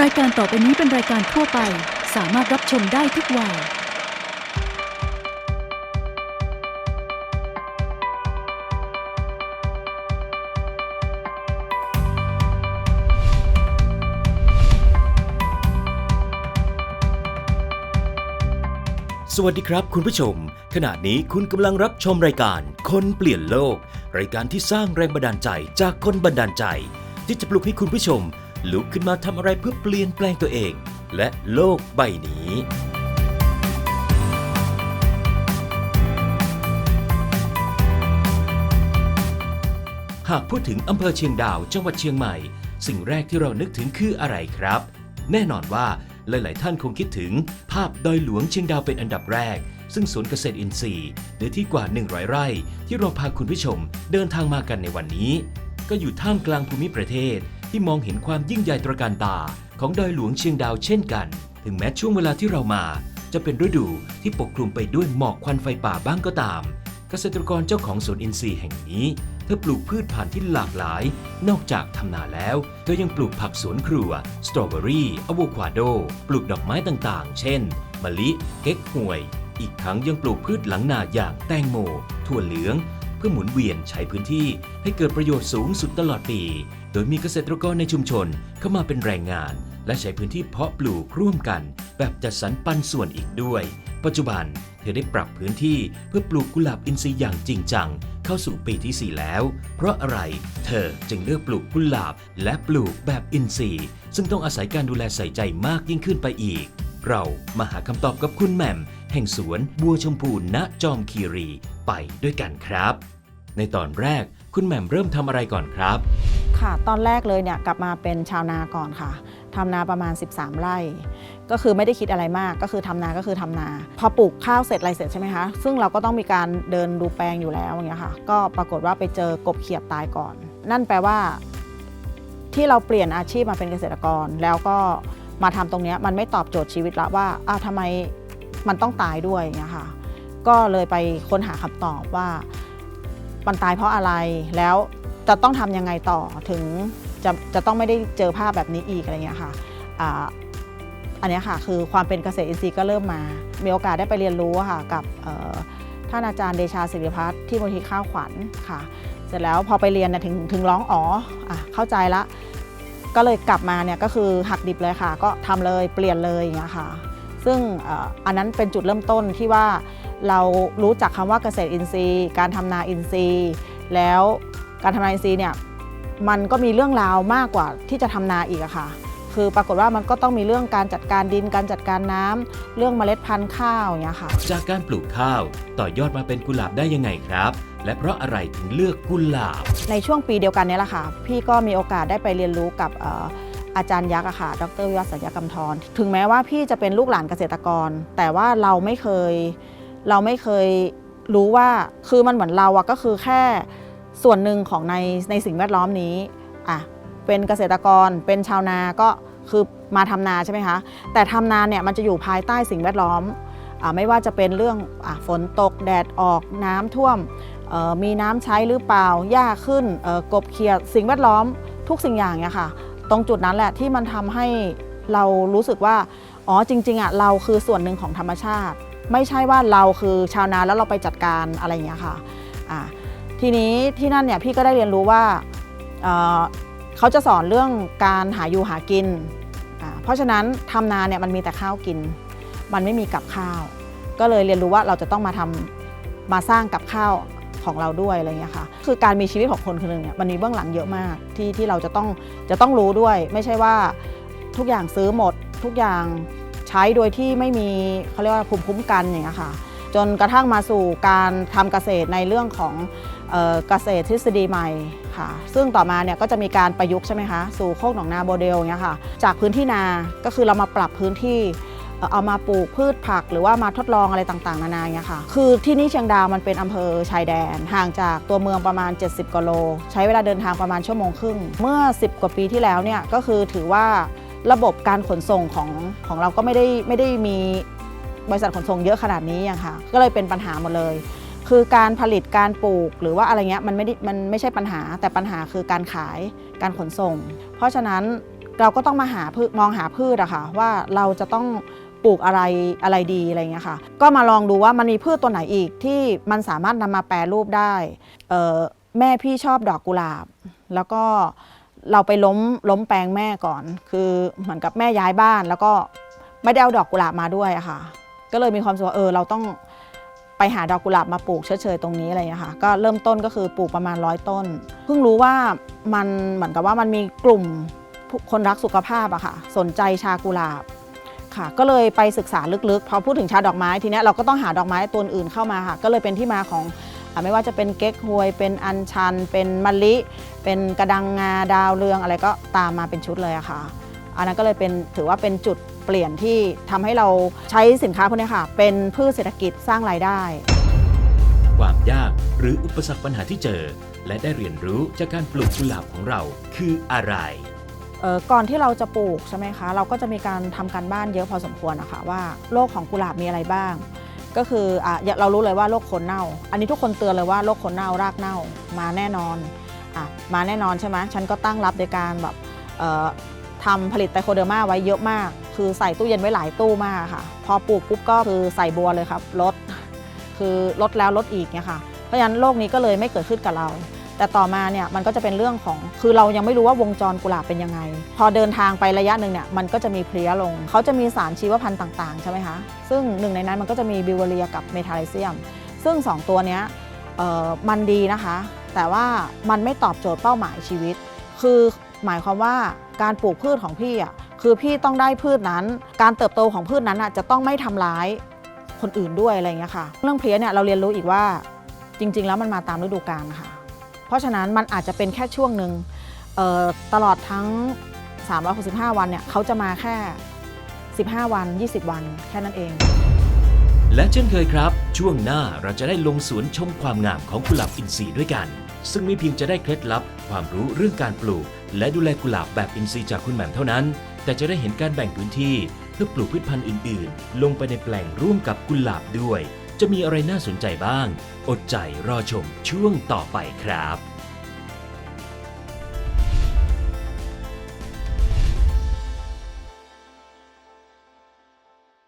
รายการต่อไปนี้เป็นรายการทั่วไป สามารถรับชมได้ทุกวัย สวัสดีครับคุณผู้ชม ขณะนี้คุณกำลังรับชมรายการ คนเปลี่ยนโลก รายการที่สร้างแรงบันดาลใจจากคนบันดาลใจ ที่จะปลุกให้คุณผู้ชม ลุกขึ้นมาทำอะไรเพื่อเปลี่ยนแปลงตัวเอง และโลกใบนี้หากพูดถึงอำเภอเชียงดาวจังหวัดเชียงใหม่ สิ่งแรกที่เรานึกถึงคืออะไรครับ แน่นอนว่าหลาย ๆ ท่านคงคิดถึงภาพดอยหลวงเชียงดาวเป็นอันดับแรก ซึ่งสวนเกษตรอินทรีย์เนื้อที่กว่า 100 ไร่ ที่เราพาคุณผู้ชมเดินทางมากันในวันนี้ ก็อยู่ท่ามกลางภูมิประเทศ ที่มองเห็นความยิ่งใหญ่ตระการตาของดอยหลวงเชียงดาวเช่นกัน ถึงแม้ช่วงเวลาที่เรามา จะเป็นฤดูที่ปกคลุมไปด้วยหมอกควันไฟป่าบ้างก็ตาม เกษตรกรเจ้าของสวนอินทรีย์แห่งนี้เธอปลูกพืชพันธุ์ที่หลากหลาย นอกจากทำนาแล้ว เธอยังปลูกผักสวนครัว สตรอเบอรี่อะโวคาโด ปลูกดอกไม้ต่างๆ เช่น มะลิ เก๊กฮวย อีกทั้งยังปลูกพืชหลังนาอย่างแตงโม ถั่วเหลือง พื่อหมุนเวียนใช้พื้นที่ให้เกิดประโยชน์สูงสุดตลอดปี โดยมีเกษตรกรในชุมชนเข้ามาเป็นแรงงาน และใช้พื้นที่เพาะปลูกร่วมกัน แบบจัดสรรปันส่วนอีกด้วย ปัจจุบันเธอได้ปรับพื้นที่เพื่อปลูกกุหลาบอินทรีย์อย่างจริงจัง เข้าสู่ปีที่ 4 แล้ว เพราะอะไรเธอจึงเลือกปลูกกุหลาบและปลูกแบบอินทรีย์ ซึ่งต้องอาศัยการดูแลใส่ใจมากยิ่งขึ้นไปอีก เรามาหาคำตอบกับคุณแหม่ม แห่งสวนบัวชมพูณจอมคีรี ไปด้วยกันครับ ในตอนแรกคุณแหม่มเริ่มทำอะไรก่อนครับ ค่ะตอนแรกเลยเนี่ยกลับมาเป็นชาวนาก่อนค่ะทำนาประมาณ 13 ไร่ ก็คือไม่ได้คิดอะไรมากก็คือทำนาก็คือทำนา พอปลูกข้าวเสร็จอะไรเสร็จใช่ไหมคะซึ่งเราก็ต้องมีการเดินดูแปลงอยู่แล้วอย่างเงี้ยค่ะ ก็ปรากฏว่าไปเจอกบเขียดตายก่อน นั่นแปลว่า ที่เราเปลี่ยนอาชีพมาเป็นเกษตรกร แล้วก็มาทำตรงเนี้ยมันไม่ตอบโจทย์ชีวิตละว่าอ้าวทำไมมันต้องตายด้วยอย่างเงี้ยค่ะ ก็เลยไปค้นหาคำตอบว่ามันตายเพราะอะไรแล้วจะต้องทำยังไงต่อถึงจะจะต้องไม่ได้เจอภาพแบบนี้อีกอะไรเงี้ยค่ะอันนี้ค่ะคือความเป็นเกษตรอินทรีย์ก็เริ่มมา มีโอกาสได้ไปเรียนรู้ค่ะกับท่านอาจารย์เดชาศิริพัฒน์ที่มูลที่ข้าวขวัญค่ะ เสร็จแล้วพอไปเรียนน่ยถึงถึงร้องอ๋ออะเข้าใจละ ก็เลยกลับมาเนี่ยก็คือหักดิบเลยค่ะ ก็ทำเลยเปลี่ยนเลยอย่างเงี้ยค่ะ ซึ่งอันนั้นเป็นจุดเริ่มต้นที่ว่า เรารู้จักคำว่าเกษตรอินทรีย์ การทำนาอินทรีย์ แล้วการทำนาอินทรีย์เนี่ยมันก็มีเรื่องราวมากกว่าที่จะทำนาอีกอะค่ะ คือปรากฏว่ามันก็ต้องมีเรื่องการจัดการดิน การจัดการน้ำเรื่องเมล็ดพันธุ์ข้าวอย่างเงี้ยค่ะ จากการปลูกข้าวต่อยอดมาเป็นกุหลาบได้ยังไงครับ และเพราะอะไรถึงเลือกกุหลาบ ในช่วงปีเดียวกันเนี้แหละค่ะ พี่ก็มีโอกาสได้ไปเรียนรู้กับเอ่ออาจารย์ยักษ์อะค่ะ ดรวิวัฒน์สัญญกรรมทร ถึงแม้ว่าพี่จะเป็นลูกหลานเกษตรกร แต่ว่าเราไม่เคย เราไม่เคยรู้ว่าคือมันเหมือนเราอะก็คือแค่ส่วนหนึ่งของในในสิ่งแวดล้อมนี้อะเป็นเกษตรกรเป็นชาวนาก็คือมาทำนาใช่ไหมคะแต่ทำนาเนี่ยมันจะอยู่ภายใต้สิ่งแวดล้อมอไม่ว่าจะเป็นเรื่องอฝนตกแดดออกน้ำท่วมมีน้ำใช้หรือเปล่าหญ้าขึ้นกบเขียดสิ่งแวดล้อมทุกสิ่งอย่างเนี่ยค่ะ ตรงจุดนั้นแหละที่มันทำให้เรารู้สึกว่าอ๋อจริงๆอะเราคือส่วนหนึ่งของธรรมชาติ ไม่ใช่ว่าเราคือชาวนาแล้วเราไปจัดการอะไรอย่างเงี้ยค่ะอ่าทีนี้ที่นั่นเนี่ยพี่ก็ได้เรียนรู้ว่าเเขาจะสอนเรื่องการหาอยู่หากิน เพราะฉะนั้นทำนาเนี่ยมันมีแต่ข้าวกิน มันไม่มีกับข้าว ก็เลยเรียนรู้ว่าเราจะต้องมาทำมาสร้างกับข้าวของเราด้วยอะไรเงี้ยค่ะ คือการมีชีวิตของคนคนหนึ่งเนี่ยมันมีเบื้องหลังเยอะมากที่ที่เราจะต้องจะต้องรู้ด้วย ไม่ใช่ว่าทุกอย่างซื้อหมดทุกอย่าง ใช้โดยที่ไม่มีเขาเรียกว่าภูมิคุ้มกันอย่างเงี้ยค่ะ จนกระทั่งมาสู่การทำเกษตรในเรื่องของเกษตรทฤษฎีใหม่ค่ะ ซึ่งต่อมาเนี่ยก็จะมีการประยุกต์ใช่ไหมคะ สู่โคกหนองนาโมเดลอย่างเงี้ยค่ะ จากพื้นที่นา ก็คือเรามาปรับพื้นที่เอามาปลูกพืชผักหรือว่ามาทดลองอะไรต่างๆ นานาอย่างเงี้ยค่ะ คือที่นี่เชียงดาวมันเป็นอำเภอชายแดน ห่างจากตัวเมืองประมาณ 70กิโล ใช้เวลาเดินทางประมาณชั่วโมงครึ่ง เมื่อ 10 กว่าปีที่แล้วเนี่ยก็คือถือว่า ระบบการขนส่งของของเราก็ไม่ได้ไม่ได้มีบริษัทขนส่งเยอะขนาดนี้อย่างค่ะ ก็เลยเป็นปัญหาหมดเลย คือการผลิตการปลูกหรือว่าอะไรเงี้ยมันไม่ได้มันไม่ใช่ปัญหา แต่ปัญหาคือการขายการขนส่ง เพราะฉะนั้นเราก็ต้องมาหาพืชมองหาพืชอะค่ะว่าเราจะต้องปลูกอะไรอะไรดีอะไรเงี้ยค่ะ ก็มาลองดูว่ามันมีพืชตัวไหนอีกที่มันสามารถนำมาแปรรูปได้แม่พี่ชอบดอกกุหลาบ แล้วก็ เราไปล้มล้มแปลงแม่ก่อน คือเหมือนกับแม่ย้ายบ้าน แล้วก็ไม่ได้เอาดอกกุหลาบมาด้วยอะค่ะ ก็เลยมีความรู้สึกว่าเออเราต้องไปหาดอกกุหลาบมาปลูกเฉยๆตรงนี้อะไรอย่างเงี้ยค่ะก็เริ่มต้นก็คือปลูกประมาณร้อยต้น เพิ่งรู้ว่ามันเหมือนกับว่ามันมีกลุ่มคนรักสุขภาพอะค่ะ สนใจชากุหลาบค่ะ ก็เลยไปศึกษาลึกๆพอพูดถึงชาดอกไม้ทีเนี้ยเราก็ต้องหาดอกไม้ตัวอื่นเข้ามาค่ะ ก็เลยเป็นที่มาของ ไม่ว่าจะเป็นเก๊กฮวย เป็นอัญชัน เป็นมะลิ เป็นกระดังงาดาวเรืองอะไรก็ตามมาเป็นชุดเลยอะค่ะ อันนั้นก็เลยเป็นถือว่าเป็นจุดเปลี่ยนที่ทำให้เราใช้สินค้าพวกนี้ค่ะ เป็นพืชเศรษฐกิจสร้างรายได้ ความยากหรืออุปสรรคปัญหาที่เจอ และได้เรียนรู้จากการปลูกกุหลาบของเราคืออะไรเอ่อก่อนที่เราจะปลูกใช่ไหมคะ เราก็จะมีการทำการบ้านเยอะพอสมควรนะคะว่าโรคของกุหลาบมีอะไรบ้าง ก็คืออเรารู้เลยว่าโรคโคนเน่า อันนี้ทุกคนเตือนเลยว่าโรคโคนเน่ารากเน่ามาแน่นอนอมาแน่นอนใช่ไหมฉันก็ตั้งรับโดยการแบบทำผลิตไตโคเดอร์มาไว้เยอะมาก คือใส่ตู้เย็นไว้หลายตู้มากค่ะ พอปลูกปุ๊บก็คือใส่บัวเลยครับลดคือลดแล้วลดอีกเนี่ยค่ะ เพราะฉะนั้นโรคนี้ก็เลยไม่เกิดขึ้นกับเรา แต่ต่อมาเนี่ยมันก็จะเป็นเรื่องของ คือเรายังไม่รู้ว่าวงจรกุหลาบเป็นยังไง พอเดินทางไประยะหนึ่งเนี่ยมันก็จะมีเพลี้ยลง เขาจะมีสารชีวพันธุ์ต่างๆใช่ไหมคะซึ่งหนึ่งในนั้นมันก็จะมีบิวเวเรียกับเมทาไลเซียม ซึ่ง 2 ตัวเนี้ยมันดีนะคะ แต่ว่ามันไม่ตอบโจทย์เป้าหมายชีวิต คือหมายความว่าการปลูกพืชของพี่อะคือพี่ต้องได้พืชนั้น การเติบโตของพืชนั้นอะจะต้องไม่ทำร้ายคนอื่นด้วยอะไรเงี้ยค่ะ เรื่องเพลี้ยเนี่ยเราเรียนรู้อีกว่าจริง ๆ แล้วมันมาตามฤดูกาลค่ะ ราะฉะนั้นมันอาจจะเป็นแค่ช่วงหนึ่งตลอดทั้ง 365 วันเนี่ยเขาจะมาแค่ 15 วัน 20 วันแค่นั้นเอง และเช่นเคยครับ ช่วงหน้าเราจะได้ลงสวนชมความงามของกุหลาบอินทรีย์ด้วยกัน ซึ่งไม่เพียงจะได้เคล็ดลับ ความรู้เรื่องการปลูก และดูแลกุหลาบแบบอินทรีย์จากคุณแหม่มเท่านั้น แต่จะได้เห็นการแบ่งพื้นที่ เพื่อปลูกพืชพันธุ์อื่น ๆ ลงไปในแปลงร่วมกับกุหลาบด้วย จะมีอะไรน่าสนใจบ้าง อดใจรอชมช่วงต่อไปครับ